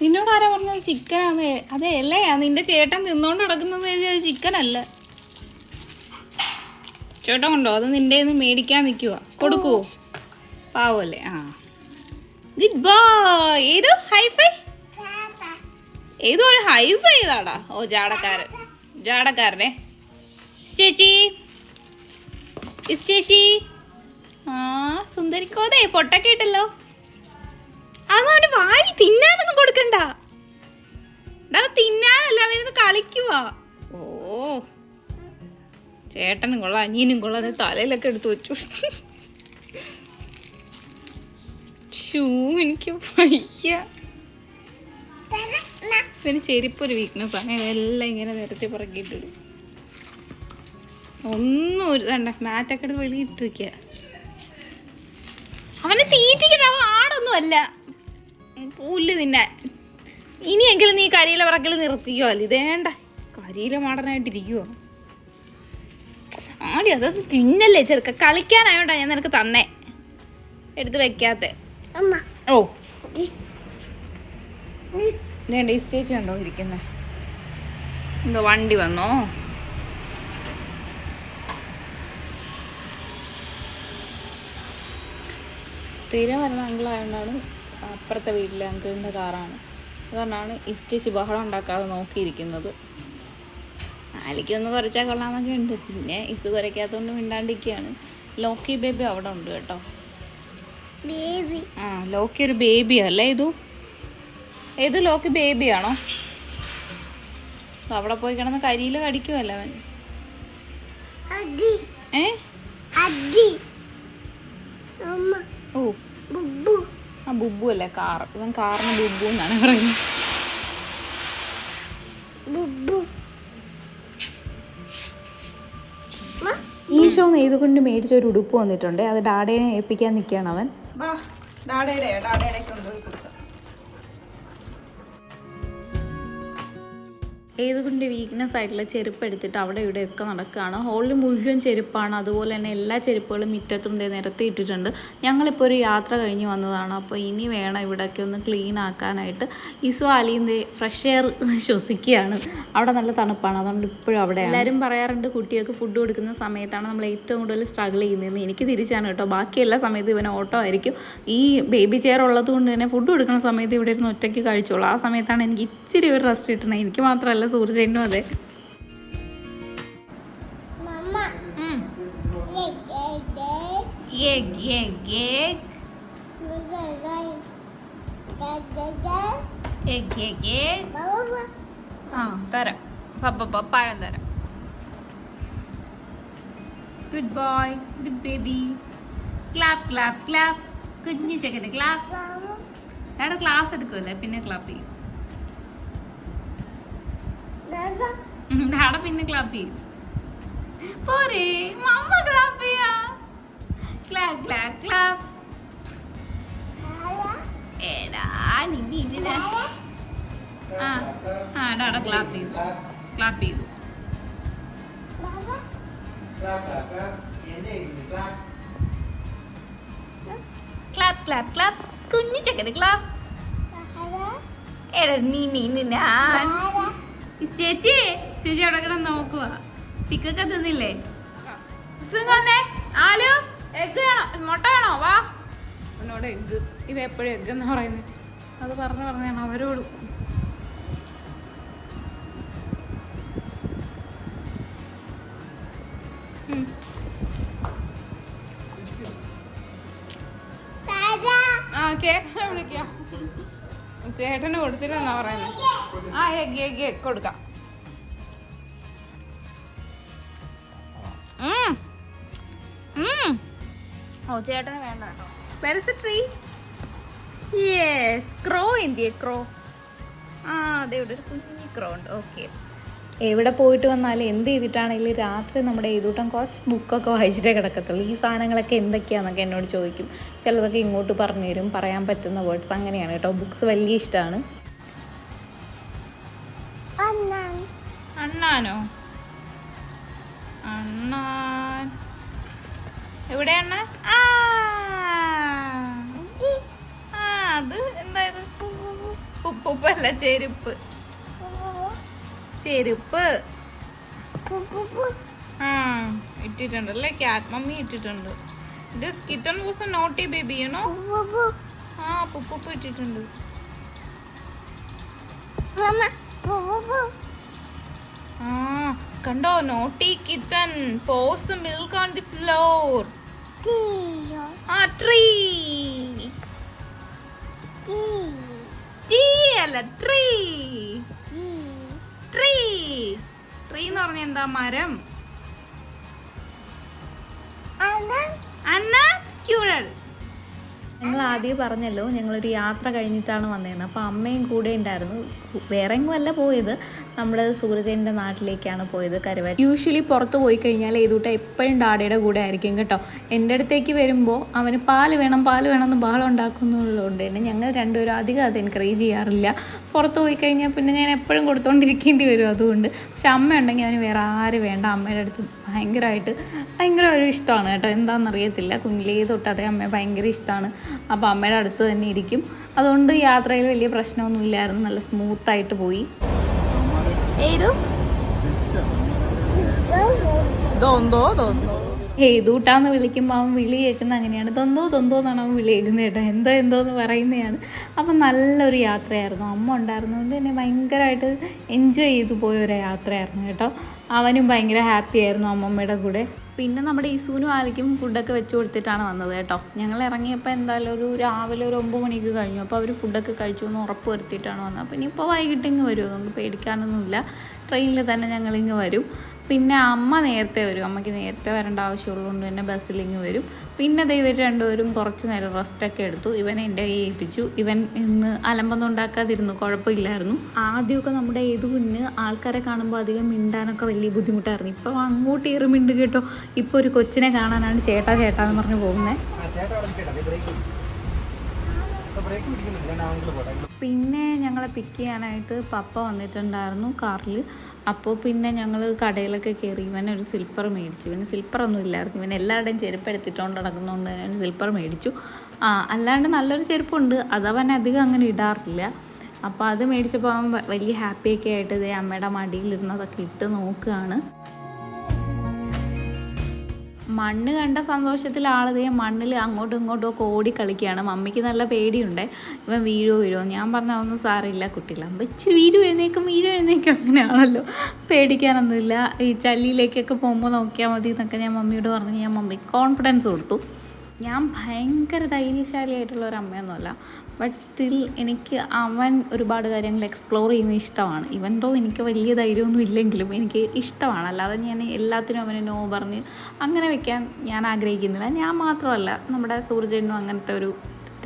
നിന്നോട് ആരാ പറഞ്ഞത്? ചിക്കനാന്ന്. അതെ അല്ലേ നിന്റെ ചേട്ടൻ നിന്നോണ്ട് കിടക്കുന്നത് ചിക്കനല്ല ചിക്കൻ അല്ല ചേട്ടൻ കൊണ്ടോ അത് നിന്റെ മേടിക്കാൻ നിൽക്കുക കൊടുക്കൂ പാവല്ലേ? ആ. ഗുഡ് ബോയ് ഏതോ ഹൈഫൈ? ഏതോ ഒരു ഹൈഫൈ ഇതാടാ? ഓ ജാടക്കാരൻ. ജാടക്കാരനെ. ചേച്ചി. ചേച്ചി. ആ സുന്ദരിക്കോതേ പൊട്ടൊക്കെ ഇട്ടല്ലോ. അതവന് വായി തിന്നാനൊന്നും കൊടുക്കണ്ട എടാ, അത് തിന്നാനല്ല അവരുന്ന് കളിക്കുവാ. ഓ. ചേട്ടനും കൊള്ളാം അനിയനും കൊള്ളാം അത് തലയിലൊക്കെ എടുത്തു വെച്ചു. ഷൂ എനിക്ക് വയ്യ. പിന്നെ ചെരിപ്പൊരു വീക്ക്നെസ് ആണ്. ഇതെല്ലാം ഇങ്ങനെ നിരത്തി പുറകിട്ടിടും ഒന്നും ഒരു വേണ്ട മാറ്റൊക്കെ എടുത്ത് വെളിയിട്ടിരിക്കുക അവനെ തീറ്റിക്കണ്ട അവൻ ആടൊന്നും അല്ല പുല്ല് തിന്നാൻ. ഇനിയെങ്കിലും നീ കരിയില പറക്കൽ നിർത്തിക്കോ അല്ല? ഇതേണ്ട കരിയില മാടനായിട്ടിരിക്കുവോ ആടി അതത് തിന്നല്ലേ ചെറുക്ക. കളിക്കാനായോണ്ടാ ഞാൻ നിനക്ക് തന്നേ. എടുത്ത് വെക്കാത്തെ. ഓ. ഇതേണ്ട ഈ സ്റ്റേജ് കണ്ടോ? ഇരിക്കുന്നേ. എന്തോ വണ്ടി വന്നോ? സ്ഥിരം വരുന്ന അങ്കിളായതുകൊണ്ടാണ് അപ്പുറത്തെ വീട്ടിലെ അങ്കിളിന്റെ കാറാണ്. അതുകൊണ്ടാണ് ഇസ്റ്റേച്ച് ബഹളം ഉണ്ടാക്കാതെ നോക്കിയിരിക്കുന്നത്. ആലിക്കൊന്ന് കുറച്ചാൽ കൊള്ളാമെന്നൊക്കെ ഉണ്ട്. പിന്നെ ഇസ് കുറയ്ക്കാത്തതുകൊണ്ട് മിണ്ടാണ്ടിരിക്കുകയാണ് ലോക്കി ബേബി അവിടെ ഉണ്ട് കേട്ടോ. ബേബി. ആ ലോക്കി ഒരു ബേബി അല്ലേ ഇതു? ഏത് ലോക്കി ബേബിയാണോ അവിടെ പോയി കിടന്ന് കരിയിൽ കടിക്കുമല്ലോ അവൻ? ഏ? ഓ. ആ ബുബു അല്ലേ? കാർ. ഇവൻ കാറിന് ബുബു എന്നാണ് പറയുന്നത്. ഈശോ നെയ്തുകൊണ്ട് മേടിച്ച ഒരു ഉടുപ്പ് വന്നിട്ടുണ്ട്. അത് ഡാഡേനെ ഏൽപ്പിക്കാൻ നിൽക്കുകയാണ് അവൻ. ഡാഡയുടെ ഡാഡയുടെ ഏതുകൊണ്ട് വീക്ക്നെസ് ആയിട്ടുള്ള ചെരുപ്പ് എടുത്തിട്ട് അവിടെ ഇവിടെ ഒക്കെ നടക്കുകയാണ്. ഹോളിൽ മുഴുവൻ ചെരുപ്പാണ്. അതുപോലെ തന്നെ എല്ലാ ചെരുപ്പുകളും മുറ്റത്തും ദേ നിരത്തിയിട്ടിട്ടുണ്ട് ഞങ്ങളിപ്പോൾ ഒരു യാത്ര കഴിഞ്ഞ് വന്നതാണ്. അപ്പോൾ ഇനി വേണം ഇവിടെയൊക്കെ ഒന്ന് ക്ലീൻ ആക്കാനായിട്ട്. ഇസോ അലിയും ഫ്രഷ് എയർ ശ്വസിക്കുകയാണ്. അവിടെ നല്ല തണുപ്പാണ്. അതുകൊണ്ട് ഇപ്പോഴും അവിടെ എല്ലാവരും പറയാറുണ്ട് കുട്ടികൾക്ക് ഫുഡ് കൊടുക്കുന്ന സമയത്താണ് നമ്മൾ ഏറ്റവും കൂടുതൽ സ്ട്രഗിൾ ചെയ്യുന്നതെന്ന്. എനിക്ക് തിരിച്ചാണ് കേട്ടോ. ബാക്കി എല്ലാ സമയത്തും ഇവൻ ഓട്ടോ ആയിരിക്കും. ഈ ബേബി ചെയർ ഉള്ളത് കൊണ്ട് തന്നെ ഫുഡ് കൊടുക്കുന്ന സമയത്ത് ഇവിടെ ഇരുന്ന് ഒറ്റയ്ക്ക് കഴിച്ചോളൂ. ആ സമയത്താണ് എനിക്ക് ഇച്ചിരി ഒരു റെസ്റ്റ് കിട്ടുന്നത്. എനിക്ക് മാത്രമല്ല സൂര്യചേനും അതെ. ആ തരാം. പപ്പ പഴം തരാം. Good boy good baby clap clap clap കുഞ്ഞു ചെക്കന്റെ ക്ലാപ്പ് എടാ ക്ലാസ് എടുക്കുമല്ലേ പിന്നെ ക്ലാപ്പ് ചെയ്യും. ഡാഡ പിന്നെ ക്ലാപ്പ് ചെയ്യും. പോരെ മമ്മ ക്ലാപ്പ് ചെയ്യാ. ക്ലാപ്പ് ക്ലാപ്പ് ക്ലാപ്പ് എടാ നിന്നെ ഇതിന് ആ ആ ഡാഡ ക്ലാപ്പ് ചെയ്തു. ക്ലാപ്പ് ചെയ്തു. ക്ലാപ്പ് ക്ലാപ്പ് ക്ലാപ്പ് കുഞ്ഞു ചെക്കന് ക്ലാപ്പ് എടാ നീ നീ നിന്നെ ദാദാ ചേച്ചി ചേച്ചി അവിടെ കിടന്ന് നോക്കുക ചിക്കൊക്കെ തിന്നില്ലേ? വന്നേ ആലു എഗ് വേണോ? മുട്ട വേണോ? വാ. അവനോട് എഗ് ഇവ എപ്പോഴും എഗ് എന്ന് പറയുന്നത് അത് പറഞ്ഞു പറഞ്ഞാണ് അവരോട് ആ ചേട്ടനെ വിളിക്കാം. ചേട്ടന് കൊടുത്തില്ലെന്നാ പറയുന്നത് ആ എഗ് എഗ് എഗ് കൊടുക്കാം. ഓ ചേട്ടന് വേണ്ട കേട്ടോ. ട്രീ. യെസ് ക്രോ എന്തിയെ ക്രോ ആ അതെ ഇവിടെ ഒരു കുഞ്ഞി ക്രോ ഉണ്ട്. ഓക്കെ എവിടെ പോയിട്ട് വന്നാലും എന്ത് ചെയ്തിട്ടാണെങ്കിലും രാത്രി നമ്മുടെ ഏതൂട്ടം കുറച്ച് ബുക്കൊക്കെ വായിച്ചിട്ടേ കിടക്കത്തുള്ളൂ. ഈ സാധനങ്ങളൊക്കെ എന്തൊക്കെയാണെന്നൊക്കെ എന്നോട് ചോദിക്കും. ചിലതൊക്കെ ഇങ്ങോട്ട് പറഞ്ഞു തരും പറയാൻ പറ്റുന്ന വേർഡ്സ് അങ്ങനെയാണ് കേട്ടോ. ബുക്ക്സ് വലിയ ഇഷ്ടമാണ്. അണ്ണാനോ? അണ്ണാൻ എവിടെ അണ്ണാൻ? ആ. ആ അത് എന്തായത്? പുപ്പുപ്പല്ല ചെരുപ്പ്. ചെരുപ്പ്. ആ ഇട്ടിട്ടുണ്ട് അല്ലേ? ക്യാറ്റ് മമ്മി ഇട്ടിട്ടുണ്ട്. This kitten was a naughty baby you know ആ പുപ്പുപ്പ് ഇട്ടിട്ടുണ്ട്. ആ കണ്ടോ? Naughty kitten pours milk on the floor ആ ട്രീ ടീ അല്ല ട്രീ ട്രീ ട്രീ എന്ന് പറഞ്ഞ എന്താ? മരം. അന്ന. ക്യൂഴൽ ഞങ്ങൾ ആദ്യം പറഞ്ഞല്ലോ ഞങ്ങളൊരു യാത്ര കഴിഞ്ഞിട്ടാണ് വന്നതെന്ന് അപ്പോൾ അമ്മയും കൂടെ ഉണ്ടായിരുന്നു. വേറെ എങ്ങും അല്ല പോയത്. നമ്മുടെ സൂരജന്റെ നാട്ടിലേക്കാണ് പോയത് കരുവ. യൂഷ്വലി പുറത്ത് പോയി കഴിഞ്ഞാൽ ഏതൂട്ട എപ്പോഴും ഡാഡിയുടെ കൂടെ ആയിരിക്കും കേട്ടോ. എന്റെ അടുത്തേക്ക് വരുമ്പോൾ അവന് പാൽ വേണം പാൽ വേണം എന്ന് ബഹളം ഉണ്ടാക്കുന്നുള്ളതുകൊണ്ട് തന്നെ ഞങ്ങൾ രണ്ടുപേരും അധികം അത് എൻകറേജ് ചെയ്യാറില്ല. പുറത്ത് പോയി കഴിഞ്ഞാൽ പിന്നെ ഞാൻ എപ്പോഴും കൊടുത്തോണ്ടിരിക്കേണ്ടി വരും അതുകൊണ്ട്. പക്ഷെ അമ്മ ഉണ്ടെങ്കിൽ അവന് വേറെ ആര് വേണ്ട. അമ്മയുടെ അടുത്ത് ഭയങ്കരമായിട്ട് ഭയങ്കര ഒരു ഇഷ്ടമാണ് കേട്ടോ. എന്താണെന്ന് അറിയത്തില്ല കുഞ്ഞിലേ തൊട്ട് അതേ അമ്മയെ ഭയങ്കര ഇഷ്ടമാണ് അപ്പോൾ അമ്മയുടെ അടുത്ത് തന്നെ ഇരിക്കും. അതുകൊണ്ട് യാത്രയിൽ വലിയ പ്രശ്നമൊന്നും ഇല്ലായിരുന്നു. നല്ല സ്മൂത്തായിട്ട് പോയി. ഏതു? ദോന്തോ ദോന്തോ. ഏതൂട്ടാന്ന് വിളിക്കുമ്പോൾ അവൻ വിളി കേൾക്കുന്ന അങ്ങനെയാണ്. തൊന്തോ തൊന്തോ എന്നാണ് അവൻ വിളി കേൾക്കുന്നത് കേട്ടോ. എന്തോ എന്തോ എന്ന് പറയുന്നതാണ്. അപ്പം നല്ലൊരു യാത്രയായിരുന്നു. അമ്മ ഉണ്ടായിരുന്നതുകൊണ്ട് തന്നെ ഭയങ്കരമായിട്ട് എൻജോയ് ചെയ്തു പോയ ഒരു യാത്രയായിരുന്നു കേട്ടോ. അവനും ഭയങ്കര ഹാപ്പി ആയിരുന്നു അമ്മമ്മയുടെ കൂടെ. പിന്നെ നമ്മുടെ ഇസൂനും ആലയ്ക്കും ഫുഡൊക്കെ വെച്ച് കൊടുത്തിട്ടാണ് വന്നത് കേട്ടോ. ഞങ്ങൾ ഇറങ്ങിയപ്പോൾ എന്തായാലും ഒരു രാവിലെ ഒരു ഒമ്പത് മണിക്ക് കഴിഞ്ഞു. അപ്പോൾ അവർ ഫുഡൊക്കെ കഴിച്ചു എന്ന് ഉറപ്പ് വരുത്തിയിട്ടാണ് വന്നത്. അപ്പോൾ ഇനിയിപ്പോൾ വൈകിട്ട് ഇങ്ങ് വരും. നമുക്ക് പേടിക്കാനൊന്നുമില്ല. ട്രെയിനിൽ തന്നെ ഞങ്ങൾ ഇങ്ങ് വരും. പിന്നെ അമ്മ നേരത്തെ വരും. അമ്മയ്ക്ക് നേരത്തെ വരേണ്ട ആവശ്യമുള്ളതുകൊണ്ട് തന്നെ ബസ്സിൽ ഇങ്ങ് വരും. പിന്നെ ഇവർ രണ്ടുപേരും കുറച്ച് നേരം റെസ്റ്റൊക്കെ എടുത്തു. ഇവൻ എന്റെ കൈ ഏൽപ്പിച്ചു. ഇവൻ ഇന്ന് അലമ്പൊന്നും ഉണ്ടാക്കാതിരുന്നു. കുഴപ്പമില്ലായിരുന്നു. ആദ്യമൊക്കെ നമ്മുടെ ഏത് കുഞ്ഞ് ആൾക്കാരെ കാണുമ്പോൾ അധികം മിണ്ടാനൊക്കെ വലിയ ബുദ്ധിമുട്ടായിരുന്നു. ഇപ്പോൾ അങ്ങോട്ട് ഏറി മിണ്ട് കേട്ടോ. ഇപ്പോൾ ഒരു കൊച്ചിനെ കാണാനാണ് ചേട്ടാ ചേട്ടാ എന്ന് പറഞ്ഞ് പോകുന്നത് പിന്നെ ഞങ്ങളെ പിക്ക് ചെയ്യാനായിട്ട് പപ്പ വന്നിട്ടുണ്ടായിരുന്നു കാറിൽ. അപ്പോൾ പിന്നെ ഞങ്ങൾ കടയിലൊക്കെ കയറി ഇവൻ ഒരു സിൽപ്പർ മേടിച്ചു. ഇവന് സിൽപ്പർ ഒന്നും ഇല്ലായിരുന്നു. ഇവൻ എല്ലാവരുടെയും ചെരുപ്പ് എടുത്തിട്ടുകൊണ്ട് നടക്കുന്നതുകൊണ്ട് ഞാൻ സിൽപ്പർ മേടിച്ചു. ആ അല്ലാണ്ട് നല്ലൊരു ചെരുപ്പുണ്ട്. അതവൻ അധികം അങ്ങനെ ഇടാറില്ല. അപ്പോൾ അത് മേടിച്ചപ്പോൾ അവൻ വലിയ ഹാപ്പിയൊക്കെ ആയിട്ട് ഇതേ അമ്മയുടെ മടിയിലിരുന്നതൊക്കെ ഇട്ട് നോക്കുകയാണ്. മണ്ണ് കണ്ട സന്തോഷത്തിൽ ആളതേ മണ്ണിൽ അങ്ങോട്ടും ഇങ്ങോട്ടും ഒക്കെ ഓടി കളിക്കുകയാണ്. മമ്മിക്ക് നല്ല പേടിയുണ്ട്. ഇവൻ വീഴോ വീഴോ. ഞാൻ പറഞ്ഞ ഒന്നും സാറില്ല കുട്ടികളാകുമ്പോൾ ഇച്ചിരി വീഴു എഴുന്നേക്കും വീഴു എഴുന്നേക്കും അങ്ങനെയാണല്ലോ. പേടിക്കാനൊന്നുമില്ല. ഈ ചല്ലിയിലേക്കൊക്കെ പോകുമ്പോൾ നോക്കിയാൽ മതി എന്നൊക്കെ ഞാൻ മമ്മിയോട് പറഞ്ഞ്. ഞാൻ മമ്മിക്ക് കോൺഫിഡൻസ് കൊടുത്തു. ഞാൻ ഭയങ്കര ധൈര്യശാലിയായിട്ടുള്ള ഒരു അമ്മയൊന്നുമല്ല. ബട്ട് സ്റ്റിൽ എനിക്ക് അവൻ ഒരുപാട് കാര്യങ്ങൾ എക്സ്പ്ലോർ ചെയ്യുന്നത് ഇഷ്ടമാണ്. ഇവൻ ഡോ എനിക്ക് വലിയ ധൈര്യമൊന്നും ഇല്ലെങ്കിലും എനിക്ക് ഇഷ്ടമാണ്. അല്ലാതെ ഞാൻ എല്ലാത്തിനും അവനെ നോ പറഞ്ഞ് അങ്ങനെ വെക്കാൻ ഞാൻ ആഗ്രഹിക്കുന്നില്ല. ഞാൻ മാത്രമല്ല നമ്മുടെ സൂർജനും അങ്ങനത്തെ ഒരു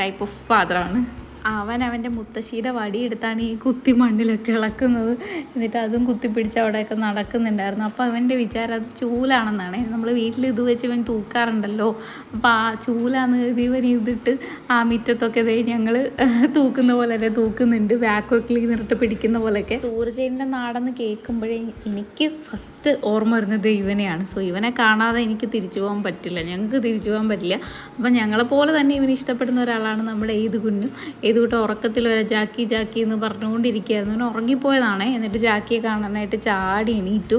ടൈപ്പ് ഓഫ് ഫാദറാണ് അവൻ അവന്റെ മുത്തശ്ശിയുടെ വടിയെടുത്താണ് ഈ കുത്തി മണ്ണിലൊക്കെ ഇളക്കുന്നത്. എന്നിട്ട് അതും കുത്തിപ്പിടിച്ച് അവിടെയൊക്കെ നടക്കുന്നുണ്ടായിരുന്നു. അപ്പോൾ അവന്റെ വിചാരം അത് ചൂലാണെന്നാണ്. നമ്മൾ വീട്ടിൽ ഇത് വെച്ച് ഇവൻ തൂക്കാറുണ്ടല്ലോ. അപ്പോൾ ആ ചൂലാന്ന് കരുതി ഇവൻ ഇതിട്ട് ആ മുറ്റത്തൊക്കെ ഇതേ ഞങ്ങൾ തൂക്കുന്ന പോലെ തൂക്കുന്നുണ്ട്. വാക്കോ ക്ലീനറിട്ട് പിടിക്കുന്ന പോലെയൊക്കെ. സൂര്യജേനിന്റെ നാടെന്ന് കേൾക്കുമ്പോഴേ എനിക്ക് ഫസ്റ്റ് ഓർമ്മ വരുന്നത് ഇവനെയാണ്. സോ ഇവനെ കാണാതെ എനിക്ക് തിരിച്ചു പോകാൻ പറ്റില്ല. ഞങ്ങൾക്ക് തിരിച്ചു പോകാൻ പറ്റില്ല. അപ്പം ഞങ്ങളെപ്പോലെ തന്നെ ഇവന് ഇഷ്ടപ്പെടുന്ന ഒരാളാണ് നമ്മുടെ ഏത് കുഞ്ഞും ഏത് കൂട്ട. ഉറക്കത്തിൽ വരെ ജാക്കി ജാക്കി എന്ന് പറഞ്ഞുകൊണ്ടിരിക്കുകയായിരുന്നു. ഇവൻ ഉറങ്ങിപ്പോയതാണേ. എന്നിട്ട് ജാക്കിയെ കാണാനായിട്ട് ചാടി എണീറ്റു.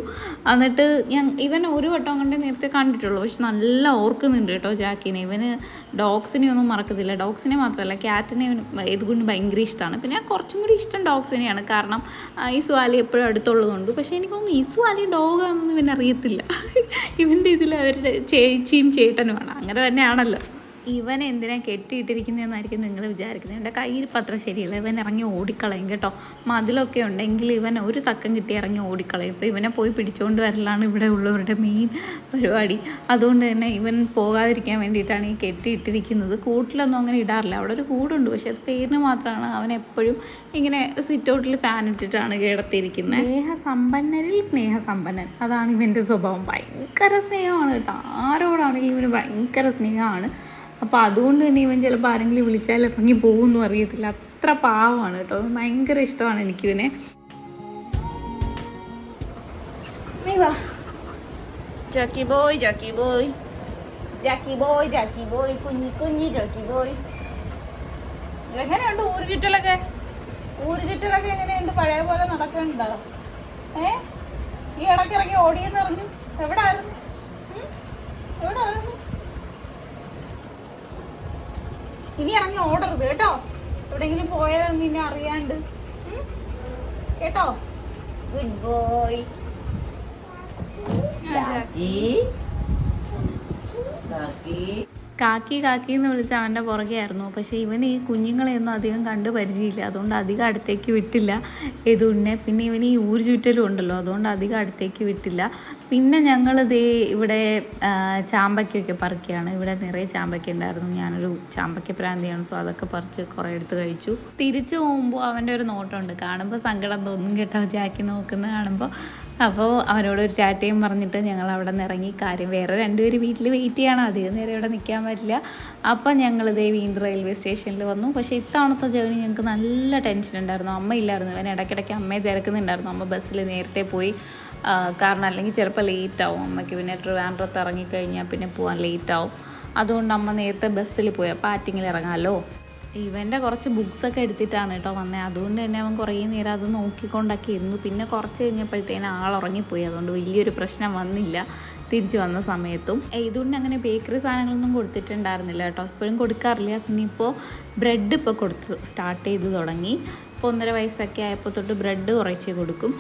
എന്നിട്ട് ഞാൻ ഇവൻ ഒരു വട്ടം കണ്ടേ നേരത്തെ കണ്ടിട്ടുള്ളൂ. പക്ഷെ നല്ല ഓർക്കുന്നുണ്ട് കേട്ടോ ജാക്കിനെ. ഇവന് ഡോഗ്സിനെ ഒന്നും മറക്കത്തില്ല. ഡോഗ്സിനെ മാത്രമല്ല ക്യാറ്റിനെ ഇതുകൊണ്ട് ഭയങ്കര ഇഷ്ടമാണ്. പിന്നെ കുറച്ചും കൂടി ഇഷ്ടം ഡോഗ്സിനെയാണ്. കാരണം ഈ സ്വാലി എപ്പോഴും അടുത്തുള്ളതുകൊണ്ട്. പക്ഷേ എനിക്കൊന്നും ഈ സ്വാലി ഡോഗാണെന്ന് ഇവൻ അറിയത്തില്ല ഇവന്റെ ഇതിൽ അവരുടെ ചേച്ചിയും ചേട്ടനുമാണ്. അങ്ങനെ തന്നെയാണല്ലോ. ഇവൻ എന്തിനാ കെട്ടിയിട്ടിരിക്കുന്നതെന്നായിരിക്കും നിങ്ങൾ വിചാരിക്കുന്നത്? എന്റെ കയ്യിൽ പത്രം ശരിയല്ല. ഇവൻ ഇറങ്ങി ഓടിക്കളയും കേട്ടോ. മതിലൊക്കെ ഉണ്ടെങ്കിൽ ഇവൻ ഒരു തക്കം കിട്ടി ഇറങ്ങി ഓടിക്കളയും. ഇപ്പോൾ ഇവനെ പോയി പിടിച്ചുകൊണ്ട് വരലാണ് ഇവിടെ ഉള്ളവരുടെ മെയിൻ പരിപാടി. അതുകൊണ്ട് തന്നെ ഇവൻ പോകാതിരിക്കാൻ വേണ്ടിയിട്ടാണ് ഈ കെട്ടിയിട്ടിരിക്കുന്നത്. കൂട്ടിലൊന്നും അങ്ങനെ ഇടാറില്ല. അവിടെ ഒരു കൂടുണ്ട്. പക്ഷെ അത് പേരിന് മാത്രമാണ് അവൻ എപ്പോഴും ഇങ്ങനെ സിറ്റ് ഔട്ടിൽ ഫാൻ ഇട്ടിട്ടാണ് കിടത്തിയിരിക്കുന്നത് സ്നേഹസമ്പന്നരിൽ സ്നേഹസമ്പന്നൻ. അതാണ് ഇവന്റെ സ്വഭാവം. ഭയങ്കര സ്നേഹമാണ് കേട്ടോ. ആരോടാണെങ്കിലും ഇവന് ഭയങ്കര സ്നേഹമാണ്. അപ്പോൾ അതുകൊണ്ട് തന്നെ ഇവൻ ചിലപ്പോൾ ആരെങ്കിലും വിളിച്ചാൽ ഇറങ്ങി പോകുമെന്നും അറിയത്തില്ല. അത്ര പാവമാണ് കേട്ടോ. ഭയങ്കര ഇഷ്ടമാണ് എനിക്ക് ഇവനെ. വാ. Jackie boy Jackie boy. Jackie boy Jackie boy. കുഞ്ഞി കുഞ്ഞി ജാക്കി ബോയ്. എങ്ങനെയുണ്ട് ഊര് ചുറ്റലൊക്കെ? ഊര് ചുറ്റലൊക്കെ എങ്ങനെയുണ്ട്? പഴയ പോലെ നടക്കണ്ടോ ഏ? ഈ ഇടക്കിറങ്ങി ഓടിയെന്ന് പറഞ്ഞു. എവിടെ ആയിരുന്നു എവിടെ ആയിരുന്നു ഇനി ഇറങ്ങി ഓടരുത് കേട്ടോ? എവിടെങ്കിലും പോയാൽ നിന്നെ അറിയാണ്ട്. കേട്ടോ? ഗുഡ് ബോയ് കാക്കി കാക്കി എന്ന് വിളിച്ച അവന്റെ പുറകെയായിരുന്നു. പക്ഷേ ഇവന് ഈ കുഞ്ഞുങ്ങളെയൊന്നും അധികം കണ്ട് പരിചയമില്ല. അതുകൊണ്ട് അധികം അടുത്തേക്ക് വിട്ടില്ല. യദുവിനെ പിന്നെ ഇവന് ഈ ഊര് ചുറ്റലും ഉണ്ടല്ലോ. അതുകൊണ്ട് അധികം അടുത്തേക്ക് വിട്ടില്ല. പിന്നെ ഞങ്ങൾ ദേ ഇവിടെ ചാമ്പയ്ക്കൊക്കെ പറിക്കുകയാണ്. ഇവിടെ നിറയെ ചാമ്പയ്ക്ക ഉണ്ടായിരുന്നു. ഞാനൊരു ചാമ്പയ്ക്ക പ്രാന്തിയാണ് സോ അതൊക്കെ പറിച്ച് കുറേ എടുത്ത് കഴിച്ചു. തിരിച്ചു പോകുമ്പോൾ അവന്റെ ഒരു നോട്ടമുണ്ട്. കാണുമ്പോൾ സങ്കടം തോന്നും കേട്ടോ. ജാക്കി നോക്കുന്ന കാണുമ്പോൾ അപ്പോൾ അവനോട് ഒരു ചാറ്റയും പറഞ്ഞിട്ട് ഞങ്ങൾ അവിടെ നിന്ന് ഇറങ്ങി. കാര്യം വേറെ രണ്ടുപേര് വീട്ടിൽ വെയിറ്റ് ചെയ്യണം. അധികം നേരം ഇവിടെ നിൽക്കാൻ പറ്റില്ല. അപ്പം ഞങ്ങൾ ഇതേ വീണ്ടും റെയിൽവേ സ്റ്റേഷനിൽ വന്നു. പക്ഷേ ഇത്തവണത്തെ ജേർണി ഞങ്ങൾക്ക് നല്ല ടെൻഷൻ ഉണ്ടായിരുന്നു. അമ്മ ഇല്ലായിരുന്നു. അവൻ ഇടയ്ക്കിടയ്ക്ക് അമ്മയെ തിരക്കുന്നുണ്ടായിരുന്നു. അമ്മ ബസ്സിൽ നേരത്തെ പോയി. കാരണം അല്ലെങ്കിൽ ചിലപ്പോൾ ലേറ്റ് ആവും. അമ്മയ്ക്ക് പിന്നെ ട്രിവാൻഡ്രത്ത് ഇറങ്ങിക്കഴിഞ്ഞാൽ പിന്നെ പോകാൻ ലേറ്റ് ആവും. അതുകൊണ്ട് അമ്മ നേരത്തെ ബസ്സിൽ പോയി. അപ്പോൾ ആറ്റിങ്ങിൽ ഇറങ്ങാമല്ലോ ഇവന്റെ കുറച്ച് ബുക്സൊക്കെ എടുത്തിട്ടാണ് കേട്ടോ വന്നത് അതുകൊണ്ട് തന്നെ അവൻ കുറേ നേരം അത് നോക്കിക്കൊണ്ടൊക്കെ ഇരുന്നു. പിന്നെ കുറച്ച് കഴിഞ്ഞപ്പോഴത്തേന് ആൾ ഉറങ്ങിപ്പോയി. അതുകൊണ്ട് വലിയൊരു പ്രശ്നം വന്നില്ല. തിരിച്ചു വന്ന സമയത്തും. ഇതുകൊണ്ട് അങ്ങനെ ബേക്കറി സാധനങ്ങളൊന്നും കൊടുത്തിട്ടുണ്ടായിരുന്നില്ല കേട്ടോ. ഇപ്പോഴും കൊടുക്കാറില്ല. പിന്നെ ഇപ്പോൾ ബ്രെഡ് ഇപ്പോൾ കൊടുത്ത് സ്റ്റാർട്ട് ചെയ്ത് തുടങ്ങി. ഇപ്പോൾ ഒന്നര വയസ്സൊക്കെ ആയപ്പോൾ തൊട്ട് ബ്രെഡ് കുറച്ച് കൊടുക്കും.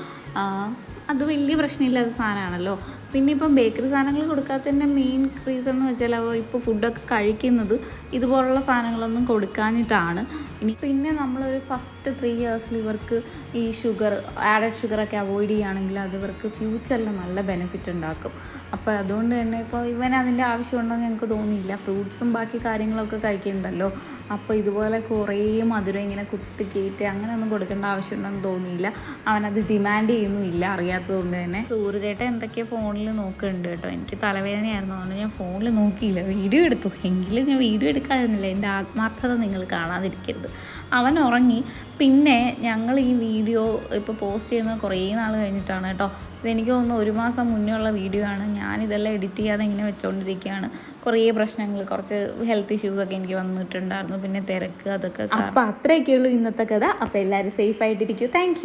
അത് വലിയ പ്രശ്നമില്ലാത്ത സാധനമാണല്ലോ. പിന്നെ ഇപ്പം ബേക്കറി സാധനങ്ങൾ കൊടുക്കാത്തതിന്റെ മെയിൻ റീസൺ എന്ന് വെച്ചാൽ അവ ഇപ്പോൾ ഫുഡൊക്കെ കഴിക്കുന്നത് ഇതുപോലുള്ള സാധനങ്ങളൊന്നും കൊടുക്കാഞ്ഞിട്ടാണ്. ഇനി പിന്നെ നമ്മളൊരു ഫസ്റ്റ് ത്രീ ഇയേഴ്സിൽ ഇവർക്ക് ഈ ഷുഗർ ആഡഡ് ഷുഗറൊക്കെ അവോയ്ഡ് ചെയ്യുകയാണെങ്കിൽ അത് ഇവർക്ക് ഫ്യൂച്ചറിൽ നല്ല ബെനിഫിറ്റ് ഉണ്ടാക്കും. അപ്പോൾ അതുകൊണ്ട് തന്നെ ഇപ്പോൾ ഇവൻ അതിന്റെ ആവശ്യമുണ്ടെന്ന് ഞങ്ങൾക്ക് തോന്നിയില്ല. ഫ്രൂട്ട്സും ബാക്കി കാര്യങ്ങളൊക്കെ കഴിക്കുന്നുണ്ടല്ലോ. അപ്പോൾ ഇതുപോലെ കുറേ മധുരം ഇങ്ങനെ കുത്തി കയറ്റി അങ്ങനെയൊന്നും കൊടുക്കേണ്ട ആവശ്യമുണ്ടെന്ന് തോന്നിയില്ല. അവനത് ഡിമാൻഡ് ചെയ്യുന്നുമില്ല അറിയാത്തതുകൊണ്ട് തന്നെ. സൂര്യചേട്ടൻ എന്തൊക്കെയോ ഫോണിൽ നോക്കുന്നുണ്ട് കേട്ടോ. എനിക്ക് തലവേദനയായിരുന്നു. അതുകൊണ്ട് ഞാൻ ഫോണിൽ നോക്കിയില്ല. വീഡിയോ എടുത്തു. എങ്കിലും ഞാൻ വീഡിയോ എടുക്കാതിരുന്നില്ല. എന്റെ ആത്മാർത്ഥത നിങ്ങൾ കാണാതിരിക്കരുത്. അവൻ ഉറങ്ങി. പിന്നെ ഞങ്ങൾ ഈ വീഡിയോ ഇപ്പോൾ പോസ്റ്റ് ചെയ്യുന്നത് കുറേ നാൾ കഴിഞ്ഞിട്ടാണ് കേട്ടോ. ഇതെനിക്ക് തോന്നുന്നു ഒരു മാസം മുന്നേ ഉള്ള വീഡിയോ ആണ്. ഞാനിതെല്ലാം എഡിറ്റ് ചെയ്യാതെ ഇങ്ങനെ വെച്ചുകൊണ്ടിരിക്കുകയാണ് കുറേ പ്രശ്നങ്ങൾ കുറച്ച് ഹെൽത്ത് ഇഷ്യൂസൊക്കെ എനിക്ക് വന്നിട്ടുണ്ടായിരുന്നു. പിന്നെ തിരക്ക് അതൊക്കെ അപ്പോൾ അത്രയൊക്കെയുള്ളൂ ഇന്നത്തെ കഥ. അപ്പോൾ എല്ലാവരും സേഫ് ആയിട്ടിരിക്കും. താങ്ക്